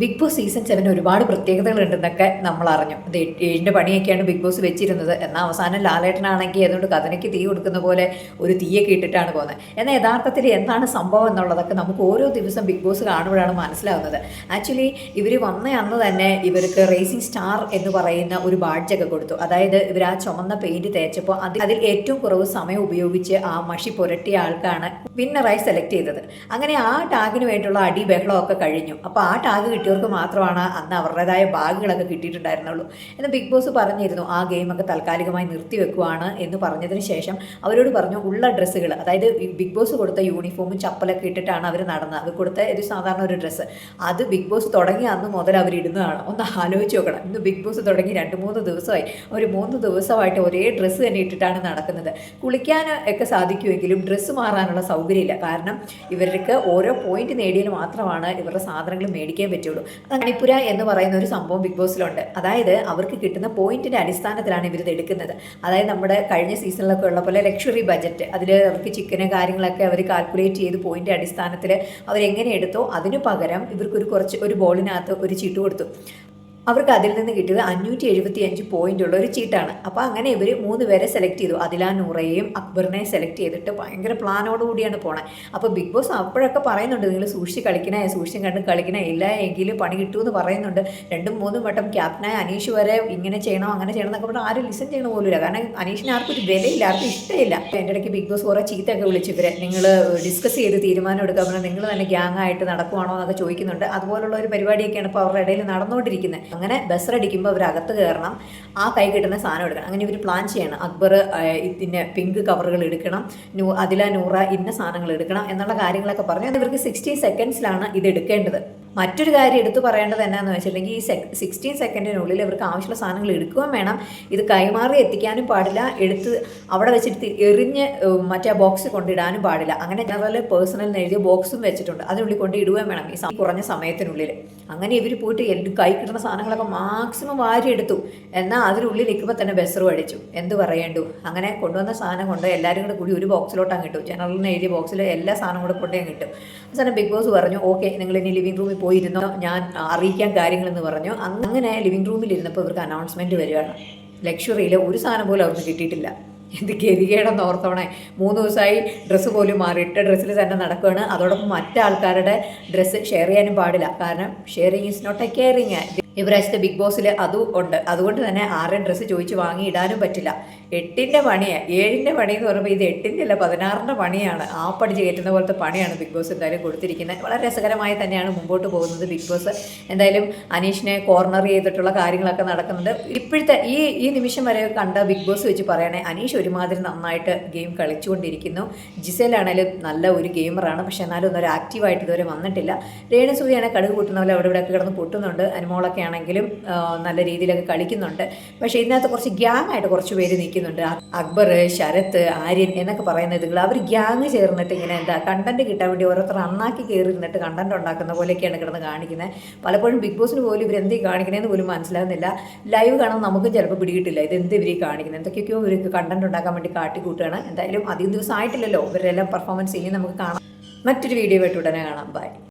Big boss season seven ഒരുപാട് പ്രത്യേകതകൾ പ്രത്യേകതകളുണ്ടെന്നൊക്കെ നമ്മൾ അറിഞ്ഞു അത് ഏഴിന്റെ പണിയൊക്കെയാണ് ബിഗ് ബോസ് വെച്ചിരുന്നത്. എന്നാൽ അവസാനം ലാലേട്ടനാണെങ്കിൽ അതുകൊണ്ട് കഥനയ്ക്ക് തീ കൊടുക്കുന്ന പോലെ ഒരു തീയൊക്കെ ഇട്ടിട്ടാണ് പോകുന്നത്. എന്നാൽ യഥാർത്ഥത്തിൽ എന്താണ് സംഭവം എന്നുള്ളതൊക്കെ നമുക്ക് ഓരോ ദിവസം ബിഗ് ബോസ് കാണുമ്പോഴാണ് മനസ്സിലാവുന്നത്. ആക്ച്വലി ഇവർ വന്ന അന്ന് തന്നെ ഇവർക്ക് റേസിംഗ് സ്റ്റാർ എന്ന് പറയുന്ന ഒരു ബാഡ്ജൊക്കെ കൊടുത്തു. അതായത് ഇവർ ആ ചുമന്ന പെയിന്റ് തേച്ചപ്പോൾ അതിൽ അതിൽ ഏറ്റവും കുറവ് സമയം ഉപയോഗിച്ച് ആ മഷി പുരട്ടിയ ആൾക്കാണ് വിന്നറായി സെലക്ട് ചെയ്തത്. അങ്ങനെ ആ ടാഗിന് വേണ്ടിയുള്ള അടി ബഹളമൊക്കെ കഴിഞ്ഞു. അപ്പോൾ ആ ടാഗ് കിട്ടിയവർക്ക് മാത്രമാണ് അന്ന് അവരുടേതായ ബാഗുകളൊക്കെ കിട്ടിയിട്ടുണ്ടായിരുന്നുള്ളൂ. എന്ന് ബിഗ് ബോസ് പറഞ്ഞിരുന്നു ആ ഗെയിമൊക്കെ താൽക്കാലികമായി നിർത്തിവെക്കുവാണ് എന്ന് പറഞ്ഞതിന് ശേഷം അവരോട് പറഞ്ഞു ഉള്ള ഡ്രസ്സുകൾ അതായത് ബിഗ് ബോസ് കൊടുത്ത യൂണിഫോമും ചപ്പലൊക്കെ ഇട്ടിട്ടാണ് അവർ നടന്നത്. അവർ കൊടുത്ത ഒരു സാധാരണ ഒരു ഡ്രസ്സ് അത് ബിഗ് ബോസ് തുടങ്ങിയ അന്ന് മുതൽ അവർ ഇടുന്നതാണ്. ഒന്ന് ആലോചിച്ച് നോക്കണം. ഇന്ന് ബിഗ് ബോസ് തുടങ്ങി രണ്ട് മൂന്ന് ദിവസമായി. ഒരു മൂന്ന് ദിവസമായിട്ട് ഒരേ ഡ്രസ്സ് തന്നെ ഇട്ടിട്ടാണ് നടക്കുന്നത്. കുളിക്കാൻ ഒക്കെ സാധിക്കുമെങ്കിലും ഡ്രസ്സ് മാറാനുള്ള സൗകര്യമില്ല. കാരണം ഇവർക്ക് ഓരോ പോയിന്റ് നേടിയാൽ മാത്രമാണ് ഇവരുടെ സാധനങ്ങൾ മേടിക്കാൻ പറ്റുള്ളൂ. മണിപ്പുര എന്ന് പറയുന്ന ഒരു സംഭവം ബിഗ് ബോസിലുണ്ട് അതായത് അവർക്ക് കിട്ടുന്ന പോയിന്റിന്റെ അടിസ്ഥാനത്തിലാണ് ഇവർ ഇത് എടുക്കുന്നത്. അതായത് നമ്മുടെ കഴിഞ്ഞ സീസണിലൊക്കെ ഉള്ള പോലെ ലക്ഷറി ബജറ്റ് അതിൽ അവർക്ക് ചിക്കന് കാര്യങ്ങളൊക്കെ അവർ കാൽക്കുലേറ്റ് ചെയ്ത് പോയിന്റ് അടിസ്ഥാനത്തിൽ അവരെങ്ങനെ എടുത്തോ അതിനു പകരം ഇവർക്കൊരു കുറച്ച് ഒരു ബോളിനകത്ത് ഒരു ചീട്ട് കൊടുത്തു. അവർക്ക് അതിൽ നിന്ന് കിട്ടിയത് അഞ്ഞൂറ്റി എഴുപത്തി അഞ്ച് പോയിന്റ് ഉള്ള ഒരു ചീട്ടാണ്. അപ്പോൾ അങ്ങനെ ഇവർ മൂന്ന് പേരെ സെലക്ട് ചെയ്തു. അതിലാ നൂറയെയും അക്ബറിനെയും സെലക്ട് ചെയ്തിട്ട് ഭയങ്കര പ്ലാനോട് കൂടിയാണ് പോണേ. അപ്പോൾ ബിഗ് ബോസ് അപ്പോഴൊക്കെ പറയുന്നുണ്ട് നിങ്ങൾ സൂക്ഷിച്ച് കളിക്കണേ സൂക്ഷിച്ചും കണ്ട് കളിക്കണേ. ഇല്ല എങ്കിൽ പണി കിട്ടുമെന്ന് പറയുന്നുണ്ട്. രണ്ടും മൂന്നും വട്ടം ക്യാപ്റ്റനായ അനീഷ് വരെ ഇങ്ങനെ ചെയ്യണം അങ്ങനെ ചെയ്യണം എന്നൊക്കെ പറഞ്ഞാൽ ആരും ലിസൺ ചെയ്യണ പോലുമില്ല. കാരണം അനീഷിന് ആർക്കും ഒരു വിലയില്ല ആർക്കും ഇഷ്ടമില്ല എന്റെ ഇടയ്ക്ക് ബിഗ് ബോസ് കുറേ ചീത്തയൊക്കെ വിളിച്ചു ഇവരെ. നിങ്ങൾ ഡിസ്കസ് ചെയ്ത് തീരുമാനം എടുക്കാൻ നിങ്ങൾ തന്നെ ഗ്യാങ് ആയിട്ട് നടക്കുവാണോ എന്നൊക്കെ ചോദിക്കുന്നുണ്ട്. അതുപോലുള്ള ഒരു പരിപാടിയൊക്കെയാണ് ഇപ്പോൾ അവരുടെ ഇടയിൽ നടന്നുകൊണ്ടിരിക്കുന്നത് അങ്ങനെ ബസ് അടിക്കുമ്പോൾ അവർ അകത്ത് കയറണം ആ കൈ കിട്ടുന്ന സാധനം എടുക്കണം. അങ്ങനെ ഇവർ പ്ലാൻ ചെയ്യണം. അക്ബർ ഇതിന്റെ പിങ്ക് കവറുകൾ എടുക്കണം. നൂ അതില നൂറ ഇന്ന സാധനങ്ങൾ എടുക്കണം എന്നുള്ള കാര്യങ്ങളൊക്കെ പറഞ്ഞു. അത് ഇവർക്ക് സിക്സ്റ്റി സെക്കൻഡ്സിലാണ് ഇത് എടുക്കേണ്ടത്. മറ്റൊരു കാര്യം എടുത്തു പറയേണ്ടത് എന്നാന്ന് വെച്ചിട്ടുണ്ടെങ്കിൽ ഈ സെക് സിക്സ്റ്റീൻ സെക്കൻഡിനുള്ളിൽ ഇവർക്ക് ആവശ്യമുള്ള സാധനങ്ങൾ എടുക്കുകയും വേണം. ഇത് കൈമാറി എത്തിക്കാനും പാടില്ല. എടുത്ത് അവിടെ വെച്ചിട്ട് എറിഞ്ഞ് മറ്റേ ബോക്സ് കൊണ്ടിടാനും പാടില്ല. അങ്ങനെ ജനറൽ പേഴ്സണൽ എഴുതിയ ബോക്സും വെച്ചിട്ടുണ്ട്. അതിനുള്ളിൽ കൊണ്ട് ഇടുകയും വേണം ഈ കുറഞ്ഞ സമയത്തിനുള്ളിൽ. അങ്ങനെ ഇവർ പോയിട്ട് എന്റെ കൈ കിട്ടുന്ന സാധനങ്ങളൊക്കെ മാക്സിമം വാരി എടുത്തു എന്നാൽ അതിനുള്ളിൽ നിൽക്കുമ്പോൾ തന്നെ ബെസറും അടിച്ചു. എന്ത് പറയേണ്ടു? അങ്ങനെ കൊണ്ടുവന്ന സാധനം കൊണ്ട് എല്ലാവരും കൂടെ കൂടി ഒരു ബോക്സിലോട്ടാണ് കിട്ടും ജനറലിന് എഴുതിയ ബോക്സിൽ എല്ലാ സാധനം കൂടെ കൊണ്ടേ കിട്ടും അവസാനം ബിഗ് ബോസ് പറഞ്ഞു ഓക്കെ നിങ്ങൾ ഇനി ലിവിംഗ് റൂമിൽ പോയിരുന്നോ? ഞാൻ അറിയിക്കാൻ കാര്യങ്ങളെന്ന് പറഞ്ഞു. അങ്ങനെ ലിവിംഗ് റൂമിൽ ഇരുന്നപ്പോൾ ഇവർക്ക് അനൗൺസ്മെന്റ് വരികയാണ്. ലക്ഷറിയിൽ ഒരു സാധനം പോലും അവർക്ക് കിട്ടിയിട്ടില്ല. എന്ത് ഗതികേടെന്ന് ഓർത്തവണേ മൂന്ന് ദിവസമായി ഡ്രസ്സ് പോലും മാറി. ഇട്ട ഡ്രസ്സിൽ തന്നെ നടക്കുകയാണ്. അതോടൊപ്പം മറ്റാൾക്കാരുടെ ഡ്രസ്സ് ഷെയർ ചെയ്യാനും പാടില്ല. കാരണം sharing is not a caring ഇപ്രാവശ്യത്തെ ബിഗ് ബോസിൽ അതും ഉണ്ട്. അതുകൊണ്ട് തന്നെ ആരുടെയും ഡ്രസ്സ് ചോദിച്ച് വാങ്ങി ഇടാനും പറ്റില്ല. എട്ടിന്റെ പണിയാണ് ഏഴിന്റെ പണി എന്ന് പറയുമ്പോൾ ഇത് എട്ടിന്റെ അല്ല പതിനാറിന്റെ പണിയാണ്. ആ പടി കയറ്റുന്ന പോലത്തെ പണിയാണ് ബിഗ് ബോസ് എന്തായാലും കൊടുത്തിരിക്കുന്നത്. വളരെ രസകരമായി തന്നെയാണ് മുമ്പോട്ട് പോകുന്നത് ബിഗ് ബോസ്. എന്തായാലും അനീഷിനെ കോർണർ ചെയ്തിട്ടുള്ള കാര്യങ്ങളൊക്കെ നടക്കുന്നുണ്ട്. ഇപ്പോഴത്തെ ഈ ഈ നിമിഷം വരെ കണ്ട ബിഗ് ബോസ് വെച്ച് പറയണേ അനീഷ് ഒരുമാതിരി നന്നായിട്ട് ഗെയിം കളിച്ചുകൊണ്ടിരിക്കുന്നു. ജിസേലാണേലും നല്ല ഒരു ഗെയിമറാണ്. പക്ഷേ എന്നാലും ഒന്നൊരു ആക്റ്റീവായിട്ട് ഇതുവരെ വന്നിട്ടില്ല. രേണുസൂരിയാണെങ്കിൽ കടുക് കൂട്ടുന്ന പോലെ അവിടെ ഇവിടെയൊക്കെ കിടന്ന് പൊട്ടുന്നുണ്ട്. അനുമോളൊക്കെ ആണെങ്കിലും നല്ല രീതിയിലൊക്കെ കളിക്കുന്നുണ്ട്. പക്ഷേ ഇതിനകത്ത് കുറച്ച് ഗ്യാങ് ആയിട്ട് കുറച്ച് പേര് നിൽക്കുന്നുണ്ട്. അക്ബർ ശരത്ത് ആര്യൻ എന്നൊക്കെ പറയുന്ന ഇതുകൾ. അവർ ഗ്യാങ് ചേർന്നിട്ട് ഇങ്ങനെ എന്താ കണ്ടന്റ് കിട്ടാൻ വേണ്ടി ഓരോരുത്തർ അണ്ണാക്കി കയറി നിന്നിട്ട് കണ്ടന്റ് ഉണ്ടാക്കുന്ന പോലെയൊക്കെയാണ് കിടന്ന് കാണിക്കുന്നത് പലപ്പോഴും ബിഗ് ബോസിന് പോലും ഇവർ എന്തെങ്കിലും കാണിക്കണേന്ന് പോലും മനസ്സിലാകുന്നില്ല ലൈവ് കാണാൻ നമുക്കും ചിലപ്പോൾ പിടികിട്ടില്ല. ഇത് എന്ത് ഇവർ കാണിക്കുന്നത് എന്തൊക്കെയൊക്കെയോ ഇവർക്ക് കണ്ടന്റ് ഉണ്ടാക്കാൻ വേണ്ടി കാട്ടിക്കൂട്ടുകയാണ്. എന്തായാലും അധികം ദിവസം ആയിട്ടില്ലല്ലോ. ഇവരെല്ലാം പെർഫോമൻസ് ചെയ്യും നമുക്ക് കാണാം. മറ്റൊരു വീഡിയോ ആയിട്ട് ഉടനെ കാണാം. ബൈ